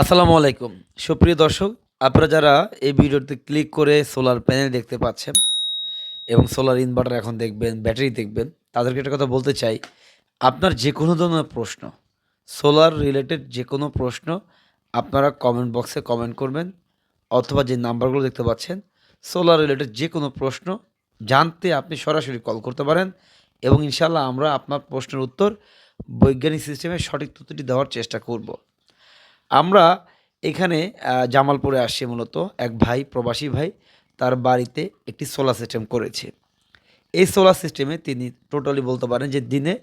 আসসালামু আলাইকুম। সুপ্রিয় দর্শক, আপনারা যারা এই ভিডিওতে ক্লিক করে সোলার প্যানেল দেখতে পাচ্ছেন এবং সোলার ইনভার্টার এখন দেখবেন, ব্যাটারি দেখবেন, তাদেরকে একটা কথা বলতে চাই। আপনার যে কোনো ধরনের প্রশ্ন, সোলার রিলেটেড যে কোনো প্রশ্ন, আপনারা কমেন্ট বক্সে কমেন্ট করবেন অথবা যে নাম্বারগুলো দেখতে পাচ্ছেন, সোলার রিলেটেড যে কোনো প্রশ্ন জানতে আপনি সরাসরি কল করতে পারেন এবং ইনশাল্লাহ আমরা আপনার প্রশ্নের উত্তর বৈজ্ঞানিক সিস্টেমে সঠিক তথ্যটি দেওয়ার চেষ্টা করব। আমরা এখানে জামালপুরে আসছি মূলত এক ভাই, প্রবাসী ভাই, তার বাড়িতে একটি সোলার সিস্টেম করেছে। এই সোলার সিস্টেমে তিনি টোটালি বলতে পারেন যে দিনে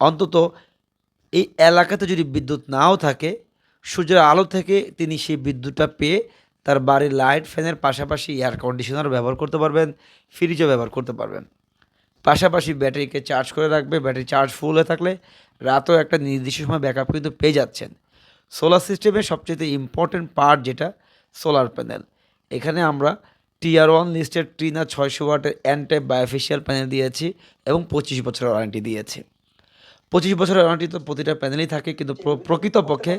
অন্তত এই এলাকাতে যদি বিদ্যুৎ নাও থাকে, সূর্যের আলো থেকে তিনি সেই বিদ্যুৎটা পেয়ে তার বাড়ির লাইট ফ্যানের পাশাপাশি এয়ার কন্ডিশনার ব্যবহার করতে পারবেন ফ্রিজও ব্যবহার করতে পারবেন। পাশাপাশি ব্যাটারিকে চার্জ করে রাখবে, ব্যাটারি চার্জ ফুল হয়ে থাকলে রাতেও একটা নির্দিষ্ট সময় ব্যাকআপ কিন্তু পেয়ে যাচ্ছেন। সোলার সিস্টেমের সবচেয়ে ইম্পর্টেন্ট পার্ট যেটা সোলার প্যানেল এখানে আমরা টিআর ওয়ান লিস্টের ট্রিনা ছয়শো ওয়াটের অ্যান্টাইপ বায়োফিশিয়াল প্যানেল দিয়েছি এবং পঁচিশ বছরের ওয়ারেন্টি দিয়েছি। পঁচিশ বছরের ওয়ারেন্টি তো প্রতিটা প্যানেলই থাকে, কিন্তু প্রকৃতপক্ষে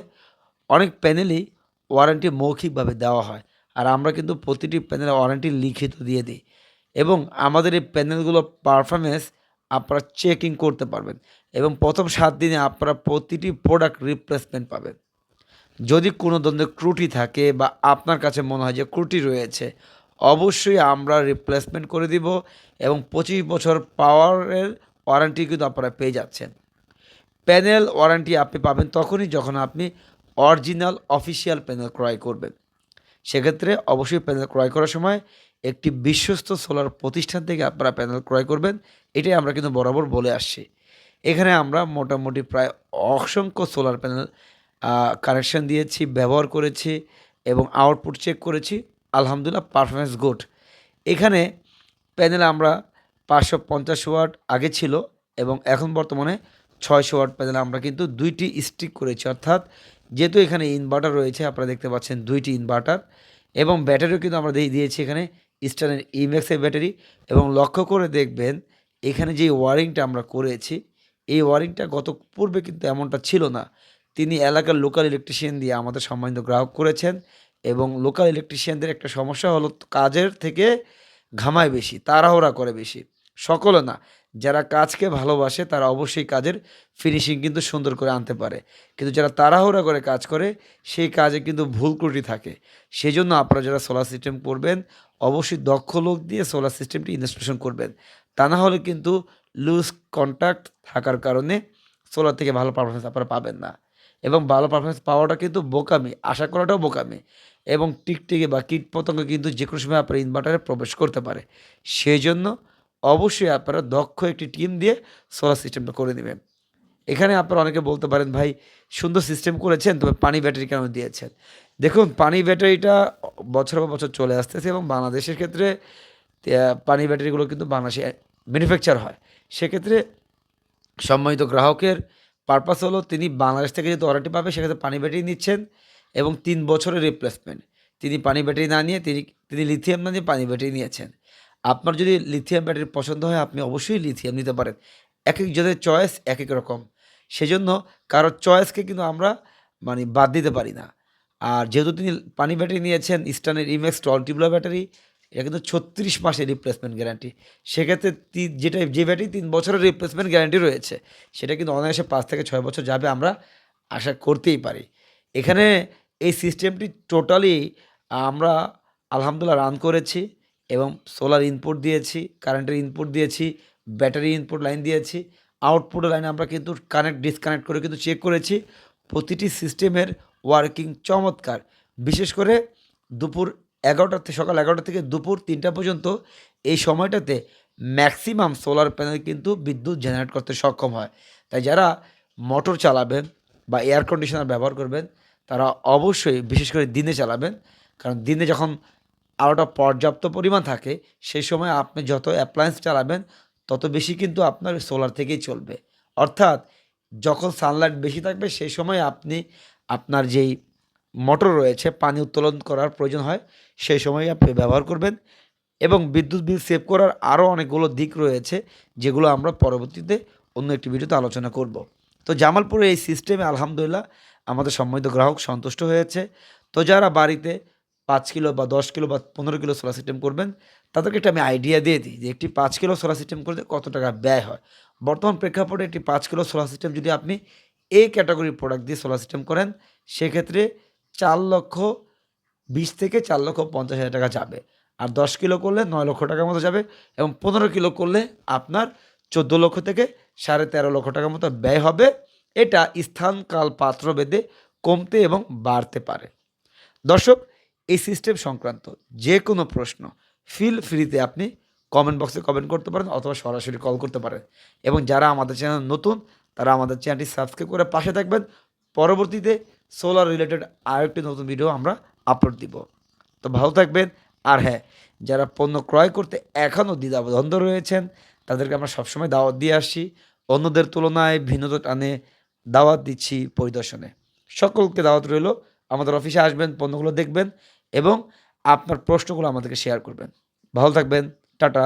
অনেক প্যানেলই ওয়ারেন্টি মৌখিকভাবে দেওয়া হয়। আর আমরা কিন্তু প্রতিটি প্যানেলে ওয়ারেন্টি লিখিত দিয়ে দিই। এবং আমাদের এই প্যানেলগুলোর পারফরমেন্স আপনারা চেকিং করতে পারবেন এবং প্রথম সাত দিনে আপনারা প্রতিটি প্রোডাক্ট রিপ্লেসমেন্ট পাবেন। যদি কোনো ধরনের ত্রুটি থাকে বা আপনার কাছে মনে হয় যে ত্রুটি রয়েছে, অবশ্যই আমরা রিপ্লেসমেন্ট করে দিব এবং পঁচিশ বছর পাওয়ারের ওয়ারেন্টি কিন্তু আপনারা পেয়ে যাচ্ছেন। প্যানেল ওয়ারেন্টি আপনি পাবেন তখনই যখন আপনি অরিজিনাল অফিসিয়াল প্যানেল ক্রয় করবেন। সেক্ষেত্রে অবশ্যই প্যানেল ক্রয় করার সময় একটি বিশ্বস্ত সোলার প্রতিষ্ঠান থেকে আপনারা প্যানেল ক্রয় করবেন, এটাই আমরা কিন্তু বরাবর বলে আসছি। এখানে আমরা মোটামুটি প্রায় অসংখ্য সোলার প্যানেল কানেকশন দিয়েছি, ব্যবহার করেছি এবং আউটপুট চেক করেছি। আলহামদুলিল্লাহ পারফরমেন্স গুড এখানে প্যানেল আমরা পাঁচশো পঞ্চাশ ওয়াট আগে ছিল এবং এখন বর্তমানে ছয়শো ওয়াট প্যানেল আমরা কিন্তু দুইটি স্টিক করেছি। অর্থাৎ যেহেতু এখানে ইনভার্টার রয়েছে, আপনারা দেখতে পাচ্ছেন দুইটি ইনভার্টার এবং ব্যাটারিও কিন্তু আমরা দিয়ে দিয়েছি এখানে ইস্টার্নের ইমেক্সের ব্যাটারি এবং লক্ষ্য করে দেখবেন এখানে যে ওয়ারিংটা আমরা করেছি, এই ওয়ারিংটা গত পূর্বে কিন্তু এমনটা ছিল না। তিনি এলাকার লোকাল ইলেকট্রিশিয়ান দিয়ে আমাদের সম্মানিত গ্রাহক করেছেন এবং লোকাল ইলেকট্রিশিয়ানদের একটা সমস্যা হলো কাজের থেকে ঘামায় বেশি, তাড়াহুড়া করে বেশি। সকলে না, যারা কাজকে ভালোবাসে তারা অবশ্যই কাজের ফিনিশিং কিন্তু সুন্দর করে আনতে পারে। কিন্তু যারা তাড়াহুড়া করে কাজ করে, সেই কাজে কিন্তু ভুল ত্রুটি থাকে। সেই জন্য আপনারা যারা সোলার সিস্টেম করবেন, অবশ্যই দক্ষ লোক দিয়ে সোলার সিস্টেমটি ইনস্টলেশন করবেন। তা না হলে কিন্তু লুজ কন্ট্যাক্ট থাকার কারণে সোলার থেকে ভালো পারফরমেন্স আপনারা পাবেন না। এবং ভালো পারফরমেন্স পাওয়াটা কিন্তু বোকামি, আশা করাটাও বোকামি এবং টিকটিকে বা কীট পতঙ্গ কিন্তু যে কোনো সময় আপনার ইনভার্টারে প্রবেশ করতে পারে। সেই জন্য অবশ্যই আপনারা দক্ষ একটি টিম দিয়ে সোলার সিস্টেমটা করে নেবেন। এখানে আপনারা অনেকে বলতে পারেন, ভাই, সুন্দর সিস্টেম করেছেন, তবে পানি ব্যাটারি কেন দিয়েছেন? দেখুন, পানি ব্যাটারিটা বছর পর বছর চলে আসতেছে এবং বাংলাদেশের ক্ষেত্রে পানি ব্যাটারিগুলো কিন্তু বাংলাদেশে ম্যানুফ্যাকচার হয়। সেক্ষেত্রে সম্মানিত গ্রাহকের পারপাস হলো তিনি বাংলাদেশ থেকে যেহেতু ওয়ারেন্টি পাবে, সেক্ষেত্রে পানি ব্যাটারি নিচ্ছেন এবং তিন বছরের রিপ্লেসমেন্ট তিনি পানি ব্যাটারি না নিয়ে তিনি তিনি লিথিয়াম না নিয়ে পানি ব্যাটারি নিয়েছেন। আপনার যদি লিথিয়াম ব্যাটারি পছন্দ হয়, আপনি অবশ্যই লিথিয়াম নিতে পারেন। এক একজনের চয়েস এক এক রকম। সেজন্য কারোর চয়েসকে কিন্তু আমরা মানে বাদ দিতে পারি না। আর যেহেতু তিনি পানি ব্যাটারি নিয়েছেন ইস্টার্নের ইমেক্স টল টিউবুলার ব্যাটারি এটা কিন্তু ছত্রিশ মাসের রিপ্লেসমেন্ট গ্যারান্টি সেক্ষেত্রে তি- যেটা যে ব্যাটারি তিন বছরের রিপ্লেসমেন্ট গ্যারান্টি রয়েছে, সেটা কিন্তু অনায়াসে পাঁচ থেকে ছয় বছর যাবে আমরা আশা করতেই পারি। এখানে এই সিস্টেমটি টোটালি আমরা আলহামদুলিল্লাহ রান করেছি এবং সোলার ইনপুট দিয়েছি কারেন্টের ইনপুট দিয়েছি ব্যাটারি ইনপুট লাইন দিয়েছি। আউটপুটের লাইনে আমরা কিন্তু কানেক্ট ডিসকানেক্ট করে কিন্তু চেক করেছি। প্রতিটি সিস্টেমের ওয়ার্কিং চমৎকার। বিশেষ করে দুপুর এগারোটা থেকে, সকাল এগারোটা থেকে দুপুর তিনটা পর্যন্ত এই সময়টাতে ম্যাক্সিমাম সোলার প্যানেল কিন্তু বিদ্যুৎ জেনারেট করতে সক্ষম হয়। তাই যারা মোটর চালাবেন বা এয়ার কন্ডিশনার ব্যবহার করবেন, তারা অবশ্যই বিশেষ করে দিনে চালাবেন। কারণ দিনে যখন আলোটা পর্যাপ্ত পরিমাণ থাকে, সেই সময় আপনি যত অ্যাপ্লায়েন্স চালাবেন, তত বেশি কিন্তু আপনার সোলার থেকেই চলবে। অর্থাৎ যখন সানলাইট বেশি থাকবে, সেই সময় আপনি আপনার যেই মোটর রয়েছে, পানি উত্তোলন করার প্রয়োজন হয়, সেই সময় আপনি ব্যবহার করবেন এবং বিদ্যুৎ বিল সেভ করার আরও অনেকগুলো দিক রয়েছে, যেগুলো আমরা পরবর্তীতে অন্য একটি ভিডিওতে আলোচনা করব। তো জামালপুরে এই সিস্টেমে আলহামদুলিল্লাহ আমাদের সম্মানিত গ্রাহক সন্তুষ্ট হয়েছে। তো যারা বাড়িতে পাঁচ কিলো বা দশ কিলো বা পনেরো কিলো সোলার সিস্টেম করবেন, তাদেরকে একটা আমি আইডিয়া দিয়ে দিই যে একটি পাঁচ কিলো সোলার সিস্টেম করতে কত টাকা ব্যয় হয়। বর্তমান প্রেক্ষাপটে একটি পাঁচ কিলো সোলার সিস্টেম যদি আপনি এই ক্যাটাগরির প্রোডাক্ট দিয়ে সোলার সিস্টেম করেন, সেক্ষেত্রে চার লক্ষ বিশ থেকে চার লক্ষ পঞ্চাশ হাজার টাকা যাবে। আর দশ কিলো করলে নয় লক্ষ টাকার মতো যাবে এবং পনেরো কিলো করলে আপনার চোদ্দ লক্ষ থেকে সাড়ে তেরো লক্ষ টাকার মতো ব্যয় হবে। এটা স্থান, কাল, পাত্র বেদে কমতে এবং বাড়তে পারে। দর্শক, এই সিস্টেম সংক্রান্ত যে কোনো প্রশ্ন ফিল ফ্রিতে আপনি কমেন্ট বক্সে কমেন্ট করতে পারেন অথবা সরাসরি কল করতে পারেন। এবং যারা আমাদের চ্যানেল নতুন, তারা আমাদের চ্যানেলটি সাবস্ক্রাইব করে পাশে থাকবেন। পরবর্তীতে সোলার রিলেটেড আরেকটি নতুন ভিডিও আমরা আপলোড দিব। তো ভালো থাকবেন। আর হ্যাঁ যারা পণ্য ক্রয় করতে এখনও দ্বিধাবন্ধ রয়েছেন, তাদেরকে আমরা সবসময় দাওয়াত দিয়ে আসছি। অন্যদের তুলনায় ভিন্নতা টানে দাওয়াত দিচ্ছি পরিদর্শনে। সকলকে দাওয়াত রইল। আমাদের অফিসে আসবেন, পণ্যগুলো দেখবেন এবং আপনার প্রশ্নগুলো আমাদেরকে শেয়ার করবেন। ভালো থাকবেন। টাটা।